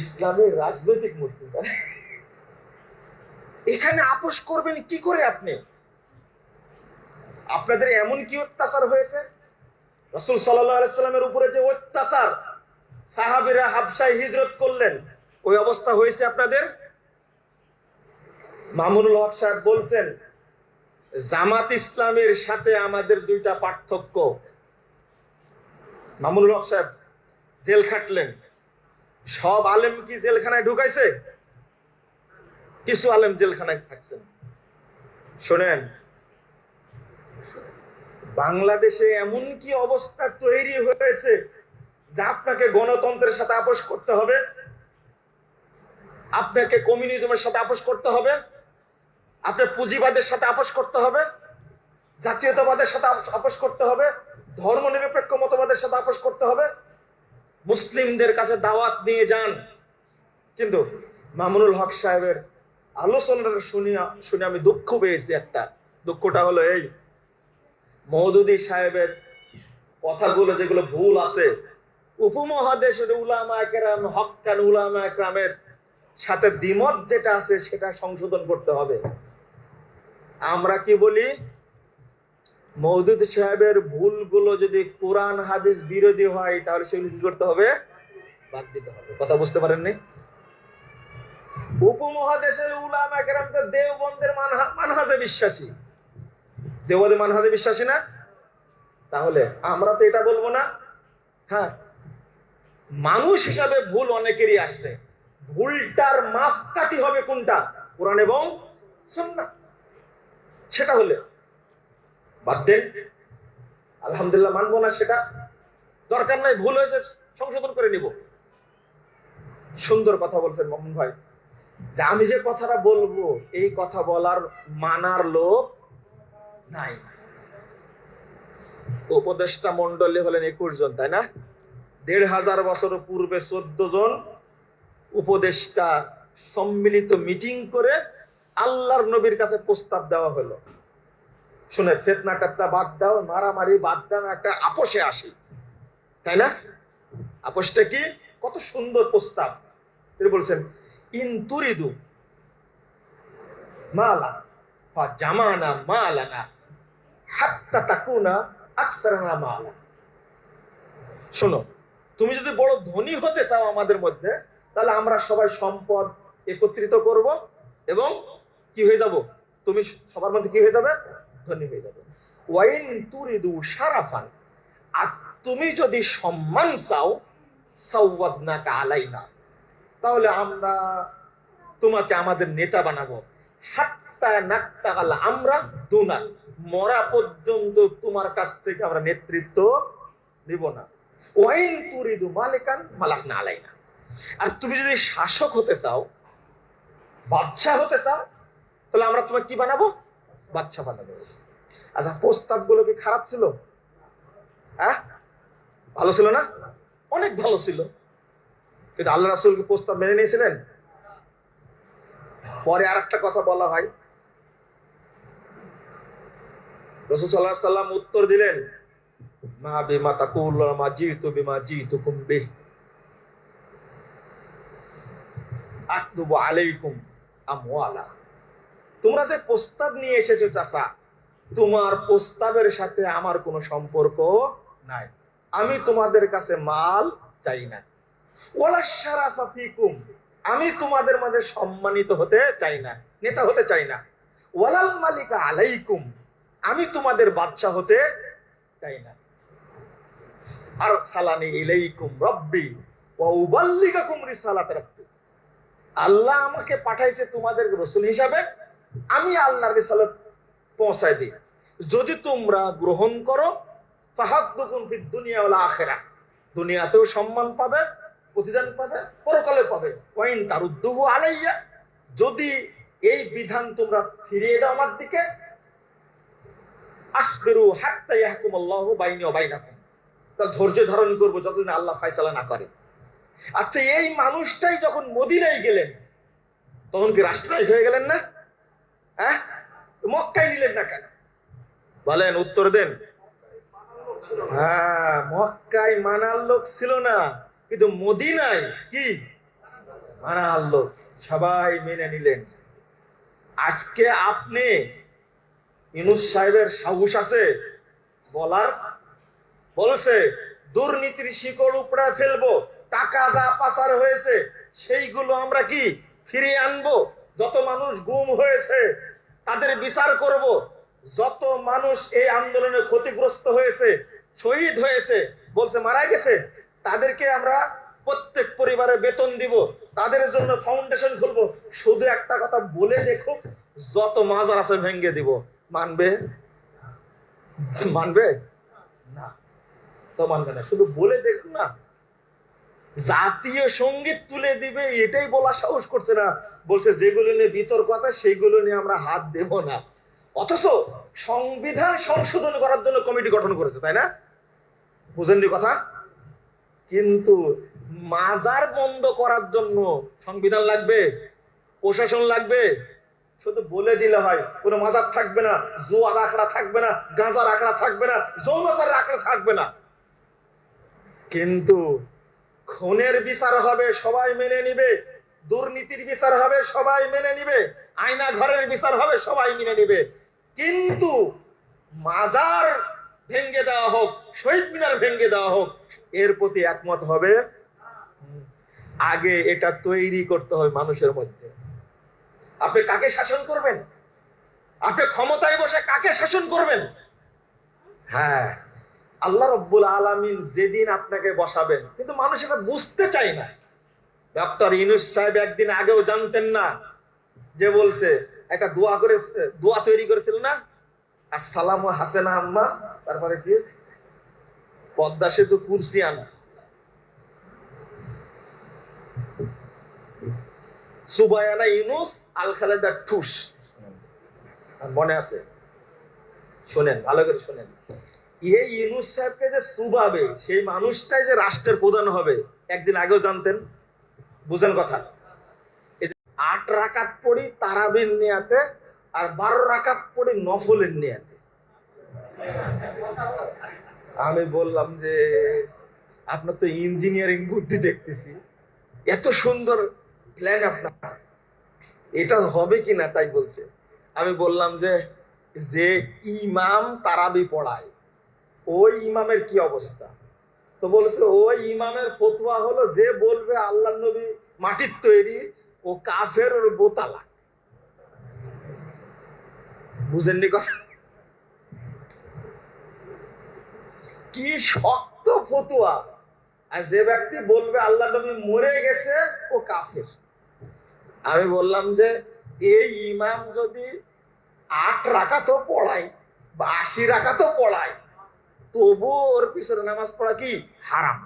ইসলামের রাজনৈতিক মুসলিম এখানে আপোষ করবেন কি করে আপনি? আপনাদের এমন কি অত্যাচার হয়েছে? রসুল সাল্লামের উপরে যে অত্যাচার সাহাবিরা হাবসায় হিজরত করলেন, ওই অবস্থা হয়েছে আপনাদের? মামুনুল হক সাহেব বলছেন, জামাত ইসলামের সাথে আমাদের দুইটা পার্থক্য। মামুনুল হক সাহেব, জেল খাটলেন। সব আলেম কি জেলখানায় ঢুকাইছে? কিছু আলেম জেলখানায় থাকছেন শোনেন, বাংলাদেশে এমন কি অবস্থা তৈরি হয়েছে যে আপনাকে গণতন্ত্রের সাথে আপোষ করতে হবে? আপনাকে কমিউনিজমের সাথে আপোষ করতে হবে? আপনার পুঁজিবাদের সাথে আপোষ করতে হবে? জাতীয়তাবাদের সাথে আপোষ- করতে হবে? ধর্মনিরপেক্ষ মতবাদের সাথে আপোষ করতে হবে? মুসলিমদের কাছে দাওয়াত নিয়ে যান। কিন্তু মামুনুল হক সাহেবের আলোচনাটা শুনে শুনে আমি দুঃখ পেয়েছি একটা। দুঃখটা হলো এই মৌদুদি সাহেবের কথাগুলো যেগুলো ভুল আছে, উপমহাদেশের উলামা একরাম হক্কান উলামা একরামের সাথে দ্বিমত যেটা আছে সেটা সংশোধন করতে হবে। আমরা কি বলি? মৌদুদ সাহেবের ভুলগুলো যদি কোরআন, হাদিস বিরোধী হয়, তাহলে সেগুলো কি করতে হবে? বাদ দিতে হবে। কথা বুঝতে পারেননি? উপমহাদেশের উলামা একরাম তো দেওবন্দের মানহা- মানহাজে বিশ্বাসী। দেওবন্দের মানহাজে বিশ্বাসী না? তাহলে আমরা তো এটা বলব না। হ্যাঁ মানুষ হিসাবে ভুল অনেকেরই আসছে। ভুলটার মাপকাঠি হবে কোনটা? কোরআন এবং সুন্নাহ। সেটা হলে বাদ দেন। আলহামদুলিল্লাহ মানবো না সেটা। দরকার নাই, ভুল হয়েছে, সংশোধন করে নিব। সুন্দর কথা বলছেন মোহন ভাই। যে আমি যে কথাটা বলব, এই কথা বলার মানার লোক নাই। উপদেষ্টা মন্ডলী হলেন একুশ জন, তাই না? দেড় হাজার বছর পূর্বে চোদ্দ জন উপদেষ্টা সম্মিলিত মিটিং করে আল্লাহর নবীর কাছে প্রস্তাব দেওয়া হলো। শুনে ফেতনা টেতনা বাদ দাও, মারামারি বাদ দাও, একটা আপোষে আসি। তাই না? আপোষটা কি? কত সুন্দর প্রস্তাব। তিনি বলছেন, ইন তুরিদু মালা বা জামানা মালানা, হাত্তা তাকুনা আকসারানা মালা। শোনো, তুমি যদি বড় ধনী হতে চাও আমাদের মধ্যে, তাহলে আমরা সবাই সম্পদ একত্রিত করব এবং কি হয়ে যাব? তুমি সবার মধ্যে কি হয়ে যাবে? ধনী হয়ে যাবে। ওয়াইন তুরিদু সারাফান আর তুমি যদি সম্মান চাও সাউয়াদনাকা আলাইনা, তাহলে আমরা তোমাকে আমাদের নেতা বানাবো। হাত্তা নাক্তাগাল আমরা দুনা, মরা পর্যন্ত তোমার কাছ থেকে আমরা নেতৃত্ব নিব না। ওয়াইন তুরিদু মালিকান মালাক না আলাইনা। আর তুমি যদি শাসক হতে চাও, বাদশাহ হতে চাও, তাহলে আমরা তোমাকে কি বানাবো? বাচ্চা বানাবো। আচ্ছা প্রস্তাবগুলো কি খারাপ ছিল? হ্যাঁ? ভালো ছিল না? অনেক ভালো ছিল। কিন্তু আল্লাহ রাসুল কি প্রস্তাব মেনে নিয়েছিলেন? পরে আর একটা কথা বলা হয়। রসুল সাল্লাহ সাল্লাম উত্তর দিলেন, মা বিমা তাকুল মা জিতু বিমা জিতু কুম্বে আকতুবু আলাইকুম আমওয়ালা। তোমরা যে প্রস্তাব নিয়ে এসেছ, চাচা, তোমার প্রস্তাবের সাথে আমার কোনো সম্পর্ক নাই। আমি তোমাদের কাছে মাল চাই না। শারাফা ফিকুম, আমি তোমাদের মাঝে সম্মানিত হতে চাই না, নেতা হতে চাই না। ওয়ালাল মালিকা আলাইকুম, আমি তোমাদের বাচ্চা হতে চাই না। আর সালানি ইলাইকুম রব্বি ওয়া উবাল্লিগাকুম রিসালাত রাব্বি। আল্লাহ আমাকে পাঠাইছে তোমাদের রসুল হিসাবে আমি আল্লাহর রিসালাত পৌঁছায় দিই। যদি তোমরা গ্রহণ করো ফাহাদ্দুকুম ফিদ দুনিয়া আখিরাহ। দুনিয়াতেও সম্মান পাবে, প্রতিদান পাবে, পরকালে পাবে। ওয়াইন তারুদ্দুহু আলাইয়া। যদি এই বিধান তোমরা ফিরিয়ে দাও আমার দিকে, আসবিরু হাত্তা ইয়াহকুমাল্লাহু বাইনি ওয়া বাইনাকুম। তাহলে ধৈর্য ধারণ করব যতদিন আল্লাহ ফায়সালা না করে। আচ্ছা এই মানুষটাই যখন মদিনায় গেলেন, তখন কি রাষ্ট্রনায়ক হয়ে গেলেন না? হ্যাঁ? মক্কায় নিলেন না কেন? বলেন, উত্তর দেন। হ্যাঁ মক্কায় মানার লোক ছিল না, কিন্তু মদিনায় কি? মানা লোক, সবাই মেনে নিলেন। আজকে আপনি ইনুস সাহেবের সাহস আছে? বলার? বলছে, দুর্নীতির শিকড় উপড়ে ফেলব, টাকা যা পাচার হয়েছে, সেইগুলো আমরা কি ফিরিয়ে আনব? যত মানুষ গুম হয়েছে, তাদের বিচার করব। যত মানুষ এই আন্দোলনে ক্ষতিগ্রস্ত হয়েছে, শহীদ হয়েছে, বলছে মারা গেছে, তাদেরকে আমরা প্রত্যেক পরিবারে বেতন দিব। তাদের জন্য ফাউন্ডেশন খুলবো। শুধু একটা কথা বলে দেখো, যত মাজার আছে ভেঙ্গে দিব। মানবে? মানবে? না। তো মানবে না। শুধু বলে দেখুন না। জাতীয় সংগীত তুলে দিবে, এটাই বলা সাহস করছে না। বলছে, যেগুলো নিয়ে বিতর্ক আছে, সেইগুলো নিয়ে আমরা হাত দেব না। অথচ সংবিধান সংশোধন করার জন্য কমিটি গঠন করেছে, তাই না? বুঝেননি কথা? কিন্তু মাজার বন্ধ করার জন্য সংবিধান লাগবে, প্রশাসন লাগবে। শুধু বলে দিলে হয়, কোনো মাজার থাকবে না, জোয়ার আখড়া থাকবে না, গাঁজার আঁকড়া থাকবে না যৌনচারের আখড়া থাকবে না। কিন্তু খুনের বিচার হবে, সবাই মেনে নিবে। দুর্নীতির বিচার হবে, সবাই মেনে নিবে। আয়না ঘরের বিচার হবে, সবাই মেনে নিবে। কিন্তু মাজার ভেঙ্গে দেওয়া হোক, শহীদ মিনার ভেঙ্গে দেওয়া হোক, এর প্রতি একমত হবে? আগে এটা তৈরি করতে হবে মানুষের মধ্যে। আপনি কাকে শাসন করবেন? আপনি ক্ষমতায় বসে কাকে শাসন করবেন? হ্যাঁ। আল্লাহ রব্বুল আলমিন যেদিন আপনাকে বসাবেন, কিন্তু মানুষ এটা বুঝতে চায় না। ডক্টর ইনুস সাহেব একদিন আগেও জানতেন না, যে বলছে, একটা দোয়া করে, দোয়া তৈরি করেছিল না? আসসালাম হাসেনা আম্মা, তারপরে কি? পদ্মা সেতু কুরসি আনা। সুবায়ানা ইউনুস, আল খালেদা ঠুস। মনে আছে? শোনেন, ভালো করে শোনেন। এই ইউনুস সাহেবকে যে সুবাবে সেই মানুষটাই যে রাষ্ট্রের প্রধান হবে, একদিন আগেও জানতেন, বুঝেন কথা। আট রাকাত পড়ি তারাবির নিয়াতে, আর বারো রাকাত পড়ি নফলের নিয়াতে। আমি বললাম যে, আপনার তো ইঞ্জিনিয়ারিং বুদ্ধি দেখতেছি। এত সুন্দর প্ল্যান আপনার। এটা হবে কি না তাই বলছে। আমি বললাম যে যে ইমাম তারাবি পড়ায় ওই ইমামের কি অবস্থা? তো বলছে, ওই ইমামের ফতুয়া হলো যে বলবে আল্লাহ নবী মাটির তৈরি, ও কাফের ওর বোতালা। বুঝেননি কথা? কি শক্ত ফতুয়া। আর যে ব্যক্তি বলবে আল্লাহ নবী মরে গেছে, ও কাফের। আমি বললাম যে, এই ইমাম যদি আট রাখা তো পড়ায় বা আশি রাখা তো পড়ায় তবু ওর পিছনে নামাজ পড়া কি? হারাম।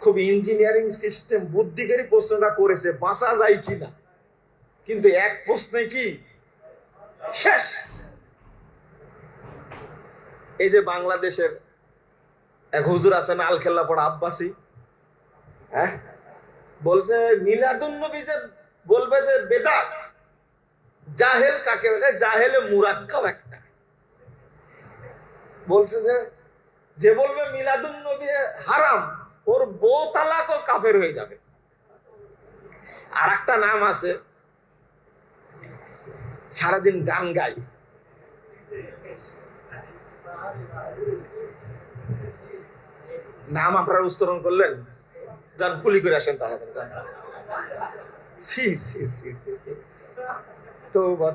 খুব ইঞ্জিনিয়ারিং সিস্টেম বুদ্ধিকারী প্রশ্নটা করেছে, বাঁচা যায় কিনা? কিন্তু এক প্রশ্নে কি? শেষ। এই যে বাংলাদেশের এক হুজুর আছেন আল খেল্লা পড়া আব্বাসি হ্যাঁ? বলছে, মিলাদুন নবী যে বলবে যে বেদাত, জাহেল কাকে বলে? জাহেলে মুরাক্কাব একটা। বলছে যে যে বলবে মিলাদুন নবী হারাম, ওর বউ তালাকও কাফের হয়ে যাবে। আর একটা নাম আছে, সারাদিন গান গাই। নাম আপনারা উচ্চারণ করলেন? যান গুলি করে আসেন তাহলে।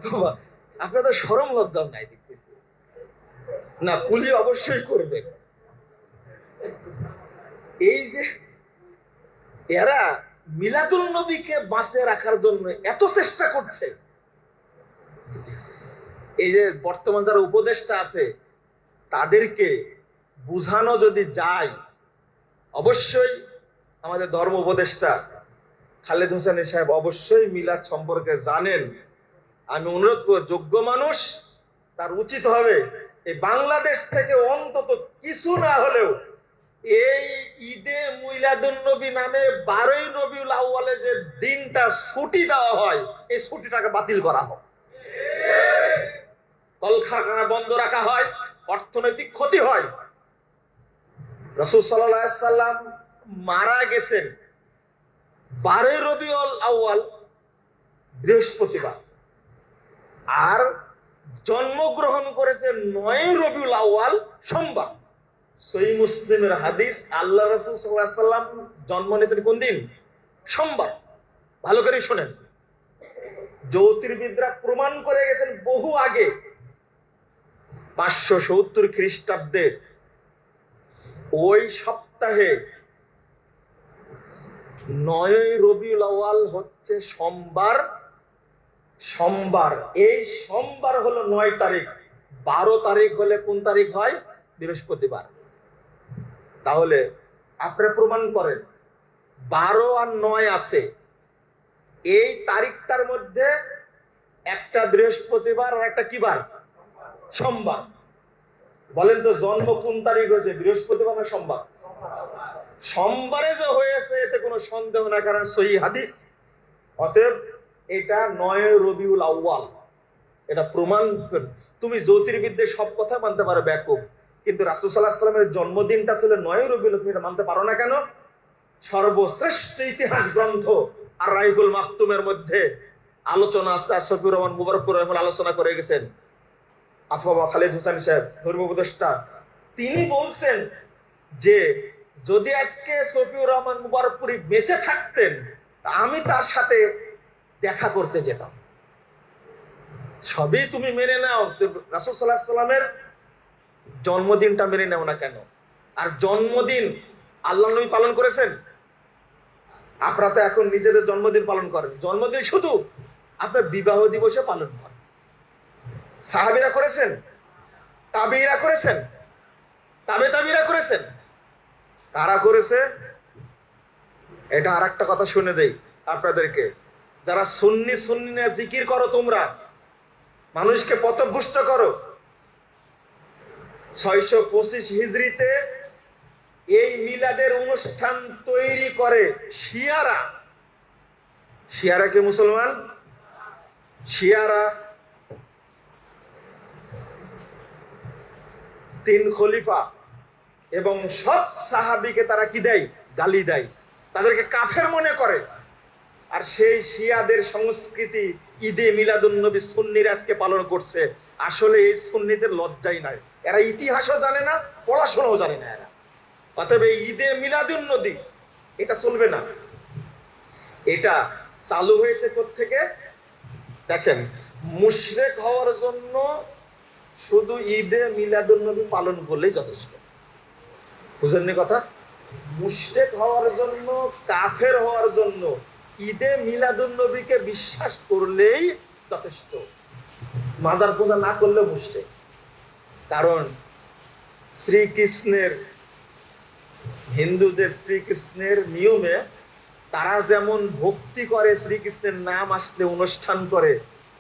তোবা। আপনাদের সরম লজ্জাও নাই দেখতেছি। না কুলি অবশ্যই করবেন এই যে এরা মিলাদুল নবীকে বাঁচে রাখার জন্য এত চেষ্টা করছে। এই যে বর্তমান যারা উপদেষ্টা আছে, তাদেরকে বুঝানো যদি যায়, অবশ্যই আমাদের ধর্ম উপদেষ্টা খালেদ হোসেন সাহেব অবশ্যই মিলাদ সম্পর্কে জানেন। আমি অনুরোধ করব, যোগ্য মানুষ তার উচিত হবে এই বাংলাদেশ থেকে অন্তত কিছু না হলেও এই ঈদে মুইলাদুন নবী নামে বারোই নবীল আউ্বালে যে দিনটা ছুটি দেওয়া হয়, এই ছুটিটাকে বাতিল করা হোক। কলকারখানা বন্ধ রাখা হয়, অর্থনৈতিক ক্ষতি হয়। রসুল সাল্লাম মারা গেছেন বারোই রবিউল আউয়াল বৃহস্পতিবার। আর জন্মগ্রহণ করেছে নয় রবিউল আউয়াল সোমবার। সই মুসলিমের হাদিস, আল্লাহ রসুল সাল্লাম জন্ম নিয়েছেন কোন দিন? সোমবার। ভালো করে শোনেন। জ্যোতির্বিদরা প্রমাণ করে গেছেন বহু আগে। পাঁচশো সত্তর খ্রিস্টাব্দে ওই সপ্তাহে নয় রবিউল আওয়াল হচ্ছে সোমবার। সোমবার। এই সোমবার হলো নয় তারিখ। বারো তারিখ হলে কোন তারিখ হয়? বৃহস্পতিবার। তাহলে আপনি প্রমাণ করেন। বারো আর নয় আছে। এই তারিখটার মধ্যে একটা বৃহস্পতিবার আর একটা কি বার সোমবার। বলেন তো জন্ম কোন তারিখ হয়েছে? বৃহস্পতিবার না সোমবার? সোমবারে যে হয়েছে, এতে কোনো সন্দেহ না কারণ সহি হাদিস। অতএব এটা নয় রবিউল আউয়াল। এটা প্রমাণ তুমি জ্যোতির্বিদ্যে সব কথা মানতে পারো ব্যাকুব। কিন্তু রাসুল সাল্লামের জন্মদিনটা ছিল নয় রবিউল তুমি এটা মানতে পারো না কেন? সর্বশ্রেষ্ঠ ইতিহাস গ্রন্থ আর রাইহুল মাহতুমের মধ্যে আলোচনা আসতে আশফির রহমান মুবারকুর রহমান আলোচনা করে গেছেন। আফাবা খালিদ হোসেন সাহেব, ধর্ম উপদেষ্টা, তিনি বলছেন যে, যদি আজকে সফিউর রহমান মুবারকপুরি বেঁচে থাকতেন আমি তার সাথে দেখা করতে যেতাম। সবই তুমি মেনে নাও। রাসুল সাল্লাহ সাল্লামের জন্মদিনটা মেনে নেও না কেন? আর জন্মদিন আল্লাহ নবী পালন করেছেন? আপনারা তো এখন নিজেদের জন্মদিন পালন করেন। জন্মদিন শুধু আপনার বিবাহ দিবসে পালন করেন সাহাবিরা করেছেন? তাবিরা করেছেন? তাবে তাবিরা করেছেন? তারা করেছে? এটা আর একটা কথা শুনে দেই আপনাদেরকে। যারা সুন্নি সুন্নি না জিকির করো তোমরা, মানুষকে পথভুষ্ট করো। ছয়শো পঁচিশ হিজড়িতে এই মিলাদের অনুষ্ঠান তৈরি করে শিয়ারা। শিয়ারা কে মুসলমান? শিয়ারা। তিন খলিফা এবং সব সাহাবিকে তারা কি দেয়? গালি দেয়। তাদেরকে কাফের মনে করে। আর সেই শিয়াদের সংস্কৃতি ঈদে মিলাদুন নবী সুন্নির আজকে পালন করছে। আসলে এই সুন্নিদের লজ্জাই নাই। এরা ইতিহাসও জানে না, পড়াশোনাও জানে না এরা। অতএব এই ঈদে মিলাদুন নদী এটা চলবে না। এটা চালু হয়েছে থেকে দেখেন, মুশরেক হওয়ার জন্য শুধু ঈদে মিলাদুন নবী পালন করলেই যথেষ্ট। বুঝেননি কথা? মুশরেক হওয়ার জন্য, কাফের হওয়ার জন্য ঈদে মিলাদুন নবীকে বিশ্বাস করলেই যথেষ্ট। মাজার পূজা না করলে মুশরেক। কারণ শ্রীকৃষ্ণের, হিন্দুদের শ্রীকৃষ্ণের নিয়মে তারা যেমন ভক্তি করে শ্রীকৃষ্ণের নাম আসলে অনুষ্ঠান করে,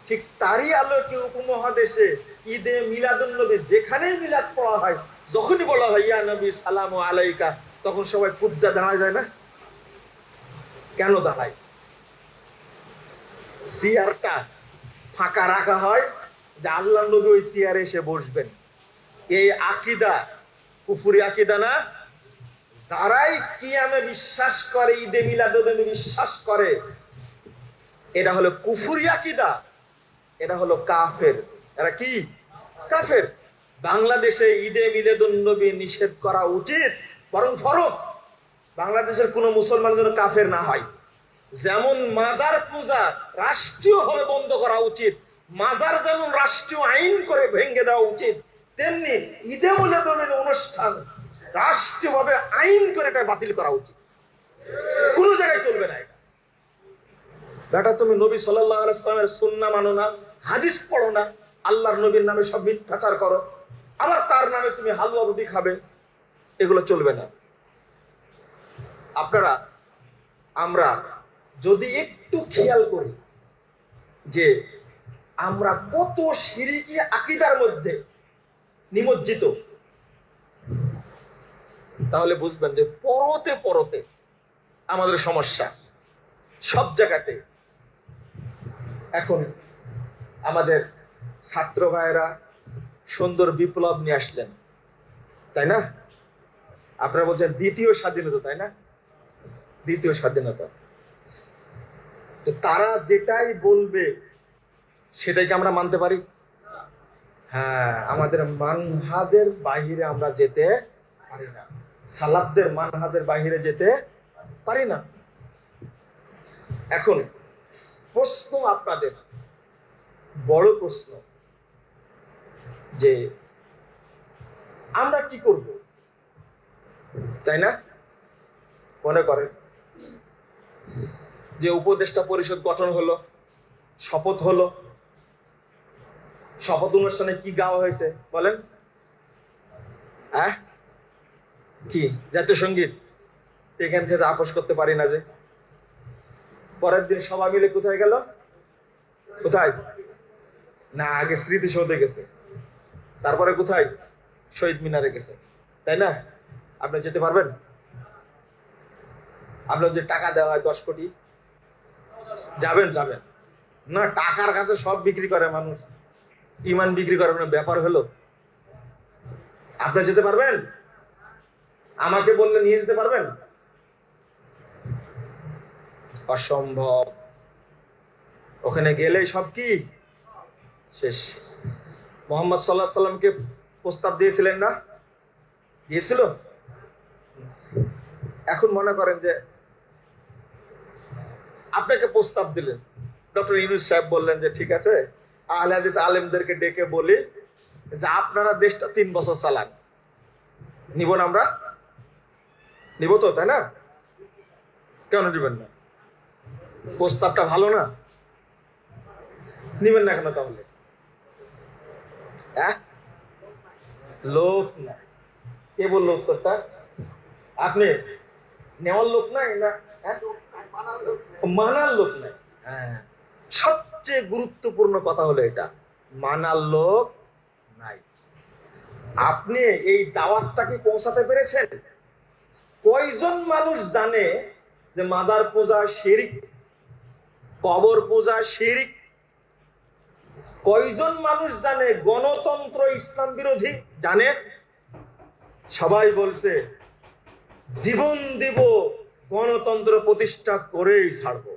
ঠিক তারই আলোকে উপমহাদেশে ঈদে মিলাদুন নবী যেখানেই মিলাদ পড়া হয়, যখনই বলা হয়, ইয়া নবী, সালাম ও আলাইকা তখন সবাই পুদ্দা দাঁড়ায় যায় না। কেন দাঁড়ায়? সিয়ারটা ফাঁকা রাখা হয় যে আল্লাহ নবী ওই সিয়ারে এসে বসবেন। এই আকিদা, কুফুরি আকিদা না? যারাই কিয়ামে বিশ্বাস করে, ঈদে মিলাদুনবী বিশ্বাস করে, এটা হলো কুফুরি আকিদা, এটা হলো কাফের। এরা কি? কাফের। বাংলাদেশে ঈদে মিলাদুন নবী নিষেধ করা উচিত, বরং ফরজ। বাংলাদেশের কোনো মুসলমান যেন কাফের না হয়। যেমন মাজার পূজা রাষ্ট্রীয়ভাবে বন্ধ করা উচিত, মাজার যেমন রাষ্ট্রীয় আইন করে ভেঙে দেওয়া উচিত, তেমনি ঈদে মিলাদুনের অনুষ্ঠান রাষ্ট্রীয়ভাবে আইন করে এটা বাতিল করা উচিত। কোন জায়গায় চলবে না এটা। বেটা, তুমি নবী সাল্লাহ আলাইসলামের সুন্না মানো না, হাদিস পড়ো না, আল্লাহর নবীর নামে সব মিথ্যাচার করো, আবার তার নামে তুমি হালুয়া রুটি খাবে, এগুলো চলবে না। আপনারা, আমরা যদি একটু খেয়াল করি যে আমরা কত সিরিকি আকিদার মধ্যে নিমজ্জিত, তাহলে বুঝবেন যে পরতে পরতে আমাদের সমস্যা সব জায়গাতে। এখন আমাদের ছাত্র ভাইয়েরা সুন্দর বিপ্লব নিয়ে আসলেন, তাই না? আপনারা বলছেন দ্বিতীয় স্বাধীনতা, তাই না? দ্বিতীয় স্বাধীনতা। তো তারা যেটাই বলবে, সেটাই কি আমরা মানতে পারি? হ্যাঁ আমাদের মানহাজের বাহিরে আমরা যেতে পারি না। সালাফদের মানহাজের বাহিরে যেতে পারি না। এখন, প্রশ্ন আপনাদের। বড় প্রশ্ন যে, আমরা কি করব? তাই না? মনে করেন। যে উপদেষ্টা পরিষদ গঠন হলো, শপথ হলো, শপথ অনুষ্ঠানে কি গাওয়া হয়েছে বলেন? হ্যাঁ? কি? জাতীয় সংগীত? এখান থেকে আপোষ করতে পারি না যে। পরের দিন সবাই মিলে কোথায় গেল? কোথায়? না, আগে স্মৃতিসৌধে গেছে। তারপরে কোথায়? শহীদ মিনারে গেছে। তাই না? আপনি যেতে পারবেন? আপনার যে টাকা দেওয়া হয় দশ কোটি যাবেন যাবেন। না, টাকার কাছে সব বিক্রি করে মানুষ। ইমান বিক্রি করে কোনো ব্যাপার হলো? আপনি যেতে পারবেন? আমাকে বললে নিয়ে যেতে পারবেন? অসম্ভব। ওখানে গেলেই সব কি? শেষ। মোহাম্মদ সাল্লাহ সাল্লামকে প্রস্তাব দিয়েছিলেন না? দিয়েছিল? এখন মনে করেন যে আপনাকে প্রস্তাব দিলেন। ডক্টর ইউনুস সাহেব বললেন যে, ঠিক আছে, আহলে আলেমদেরকে ডেকে বলি যে, আপনারা দেশটা তিন বছর চালান। নিব না আমরা? নিব তো, তাই না? কেন নিবেন না? প্রস্তাবটা ভালো না? নিবেন না কেন তাহলে? লোক না কে বলল উত্তরটা? আপনি? নেওয়ার লোক নাই না? হ্যাঁ? মানার লোক নাই। হ্যাঁ। সবচেয়ে গুরুত্বপূর্ণ কথা হলো এটা মানার লোক নাই। আপনি এই দাওয়াতটাকে পৌঁছাতে পেরেছেন? কয়জন মানুষ জানে যে মাজার পূজা শিরিক কবর পূজা শিরিক? কয়জন মানুষ জানে গণতন্ত্র ইসলাম বিরোধী? জানে? সবাই বলছে জীবন দিব গণতন্ত্র প্রতিষ্ঠা করেই ছাড়বো।